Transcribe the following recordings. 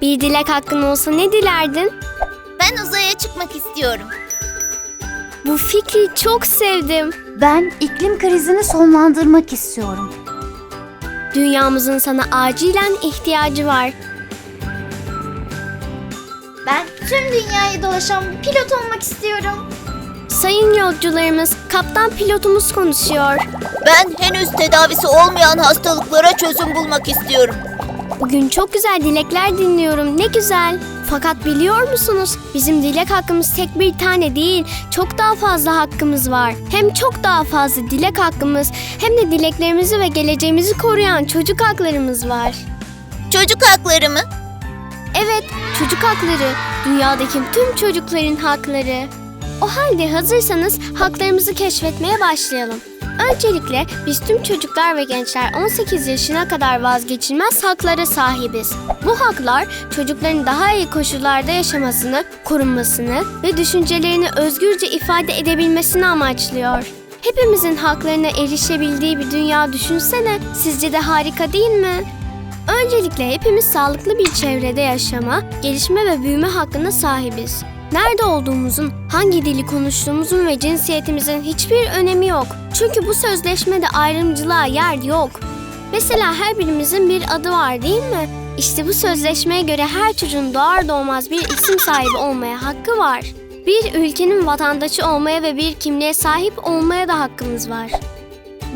Bir dilek hakkın olsa ne dilerdin? Ben uzaya çıkmak istiyorum. Bu fikri çok sevdim. Ben iklim krizini sonlandırmak istiyorum. Dünyamızın sana acilen ihtiyacı var. Ben tüm dünyayı dolaşan bir pilot olmak istiyorum. Sayın yolcularımız, kaptan pilotumuz konuşuyor. Ben henüz tedavisi olmayan hastalıklara çözüm bulmak istiyorum. Bugün çok güzel dilekler dinliyorum. Ne güzel. Fakat biliyor musunuz? Bizim dilek hakkımız tek bir tane değil. Çok daha fazla hakkımız var. Hem çok daha fazla dilek hakkımız hem de dileklerimizi ve geleceğimizi koruyan çocuk haklarımız var. Çocuk hakları mı? Evet, çocuk hakları. Dünyadaki tüm çocukların hakları. O halde hazırsanız haklarımızı keşfetmeye başlayalım. Öncelikle biz tüm çocuklar ve gençler 18 yaşına kadar vazgeçilmez haklara sahibiz. Bu haklar çocukların daha iyi koşullarda yaşamasını, korunmasını ve düşüncelerini özgürce ifade edebilmesini amaçlıyor. Hepimizin haklarına erişebildiği bir dünya düşünsene. Sizce de harika değil mi? Öncelikle hepimiz sağlıklı bir çevrede yaşama, gelişme ve büyüme hakkına sahibiz. Nerede olduğumuzun, hangi dili konuştuğumuzun ve cinsiyetimizin hiçbir önemi yok. Çünkü bu sözleşmede ayrımcılığa yer yok. Mesela her birimizin bir adı var değil mi? İşte bu sözleşmeye göre her çocuğun doğar doğmaz bir isim sahibi olmaya hakkı var. Bir ülkenin vatandaşı olmaya ve bir kimliğe sahip olmaya da hakkımız var.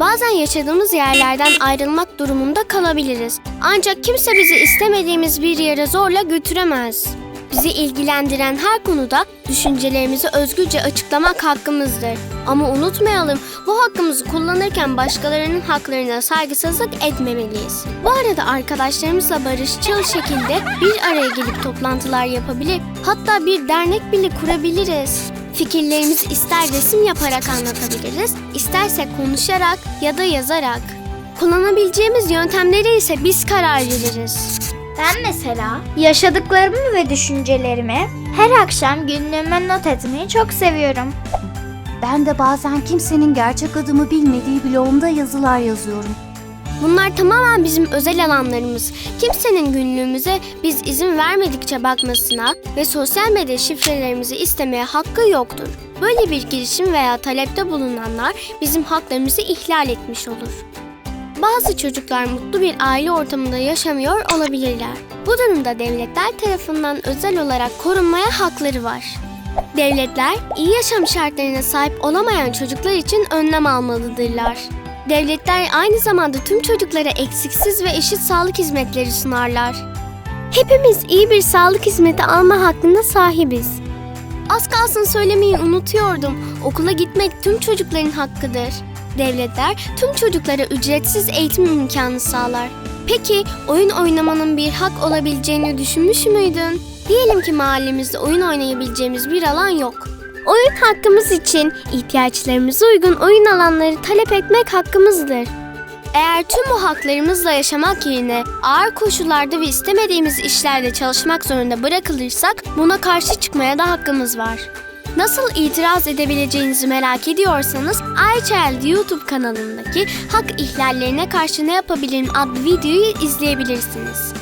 Bazen yaşadığımız yerlerden ayrılmak durumunda kalabiliriz. Ancak kimse bizi istemediğimiz bir yere zorla götüremez. Bizi ilgilendiren her konuda düşüncelerimizi özgürce açıklamak hakkımızdır. Ama unutmayalım, bu hakkımızı kullanırken başkalarının haklarına saygısızlık etmemeliyiz. Bu arada arkadaşlarımızla barışçıl şekilde bir araya gelip toplantılar yapabilir, hatta bir dernek bile kurabiliriz. Fikirlerimizi ister resim yaparak anlatabiliriz, isterse konuşarak ya da yazarak. Kullanabileceğimiz yöntemleri ise biz karar veririz. Ben mesela yaşadıklarımı ve düşüncelerimi her akşam günlüğüme not etmeyi çok seviyorum. Ben de bazen kimsenin gerçek adımı bilmediği blogumda yazılar yazıyorum. Bunlar tamamen bizim özel alanlarımız. Kimsenin günlüğümüze biz izin vermedikçe bakmasına ve sosyal medya şifrelerimizi istemeye hakkı yoktur. Böyle bir girişim veya talepte bulunanlar bizim haklarımızı ihlal etmiş olur. Bazı çocuklar mutlu bir aile ortamında yaşamıyor olabilirler. Bu durumda devletler tarafından özel olarak korunmaya hakları var. Devletler iyi yaşam şartlarına sahip olamayan çocuklar için önlem almalıdırlar. Devletler aynı zamanda tüm çocuklara eksiksiz ve eşit sağlık hizmetleri sunarlar. Hepimiz iyi bir sağlık hizmeti alma hakkına sahibiz. Az kalsın söylemeyi unutuyordum. Okula gitmek tüm çocukların hakkıdır. Devletler tüm çocuklara ücretsiz eğitim imkanı sağlar. Peki oyun oynamanın bir hak olabileceğini düşünmüş müydün? Diyelim ki mahallemizde oyun oynayabileceğimiz bir alan yok. Oyun hakkımız için ihtiyaçlarımıza uygun oyun alanları talep etmek hakkımızdır. Eğer tüm bu haklarımızla yaşamak yerine ağır koşullarda ve istemediğimiz işlerde çalışmak zorunda bırakılırsak buna karşı çıkmaya da hakkımız var. Nasıl itiraz edebileceğinizi merak ediyorsanız iChild YouTube kanalındaki Hak ihlallerine karşı ne yapabilirim adlı videoyu izleyebilirsiniz.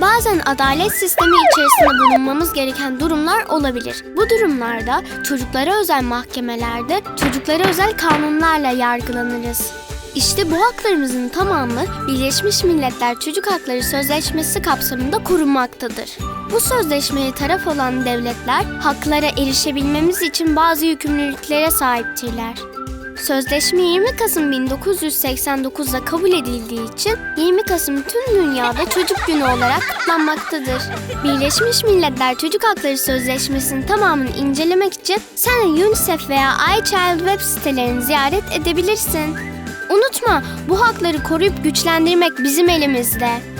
Bazen adalet sistemi içerisinde bulunmamız gereken durumlar olabilir. Bu durumlarda çocuklara özel mahkemelerde çocuklara özel kanunlarla yargılanırız. İşte bu haklarımızın tamamı Birleşmiş Milletler Çocuk Hakları Sözleşmesi kapsamında korunmaktadır. Bu sözleşmeye taraf olan devletler haklara erişebilmemiz için bazı yükümlülüklere sahiptirler. Sözleşme 20 Kasım 1989'da kabul edildiği için 20 Kasım tüm dünyada çocuk günü olarak kutlanmaktadır. Birleşmiş Milletler Çocuk Hakları Sözleşmesi'nin tamamını incelemek için sen UNICEF veya iChild web sitelerini ziyaret edebilirsin. Unutma, bu hakları koruyup güçlendirmek bizim elimizde.